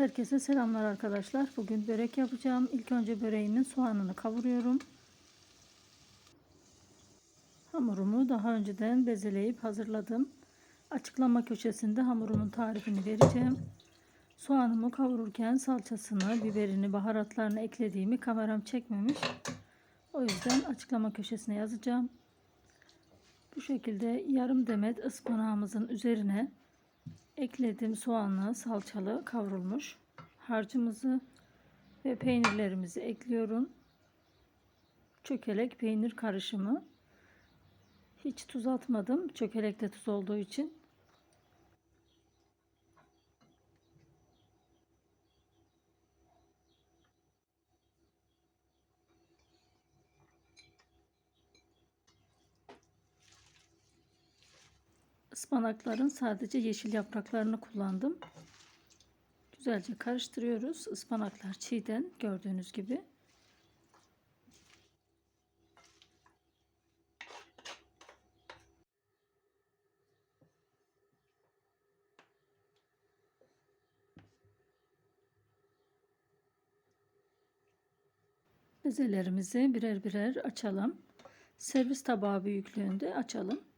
Herkese selamlar arkadaşlar. Bugün börek yapacağım. İlk önce böreğimin soğanını kavuruyorum. Hamurumu daha önceden bezeleyip hazırladım. Açıklama köşesinde hamurumun tarifini vereceğim. Soğanımı kavururken salçasını, biberini, baharatlarını eklediğimi kameram çekmemiş. O yüzden açıklama köşesine yazacağım. Bu şekilde yarım demet ıspanağımızın üzerine ekledim soğanlı, salçalı kavrulmuş harcımızı ve peynirlerimizi ekliyorum. Çökelek peynir karışımı. Hiç tuz atmadım. Çökelekte tuz olduğu için. Ispanakların sadece yeşil yapraklarını kullandım. Güzelce karıştırıyoruz. Ispanaklar çiğden gördüğünüz gibi. Bezelerimizi birer birer açalım. Servis tabağı büyüklüğünde açalım.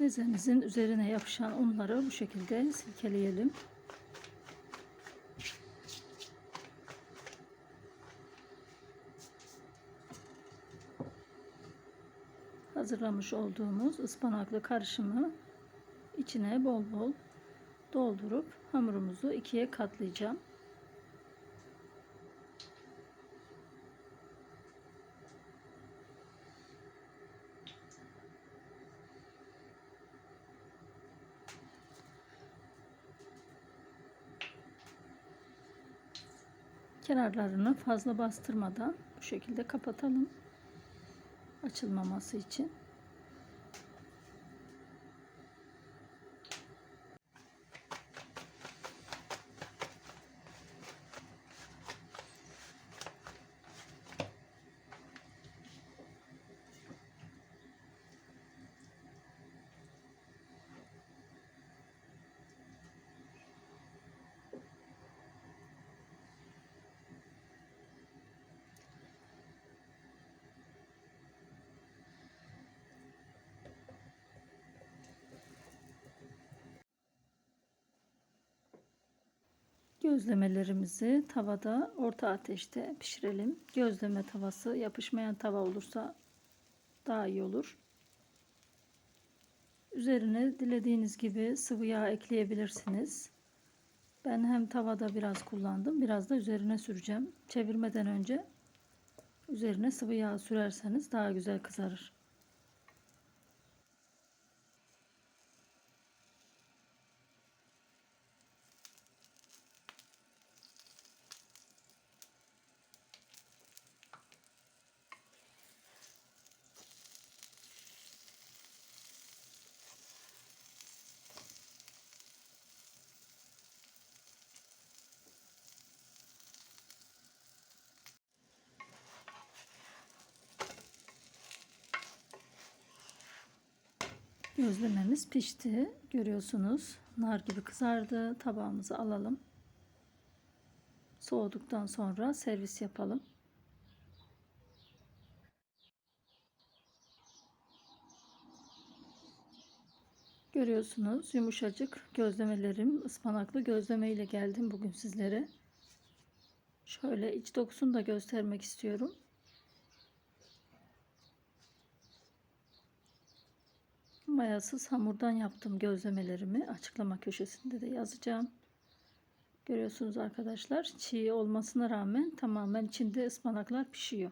Bezemizin üzerine yapışan unları bu şekilde silkeleyelim. Hazırlamış olduğumuz ıspanaklı karışımı içine bol bol doldurup hamurumuzu ikiye katlayacağım. Kenarlarını fazla bastırmadan bu şekilde kapatalım. Açılmaması için. Gözlemelerimizi tavada orta ateşte pişirelim. Gözleme tavası yapışmayan tava olursa daha iyi olur. Üzerine dilediğiniz gibi sıvı yağ ekleyebilirsiniz. Ben hem tavada biraz kullandım, biraz da üzerine süreceğim. Çevirmeden önce üzerine sıvı yağ sürerseniz daha güzel kızarır. Gözlememiz pişti. Görüyorsunuz. Nar gibi kızardı. Tabağımızı alalım. Soğuduktan sonra servis yapalım. Görüyorsunuz yumuşacık gözlemelerim ıspanaklı gözleme ile geldim bugün sizlere. Şöyle iç dokusunu da göstermek istiyorum. Mayasız hamurdan yaptım gözlemelerimi. Açıklama köşesinde de yazacağım. Görüyorsunuz arkadaşlar çiğ olmasına rağmen tamamen içinde ıspanaklar pişiyor.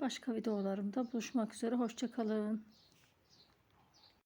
Başka videolarımda buluşmak üzere. Hoşçakalın.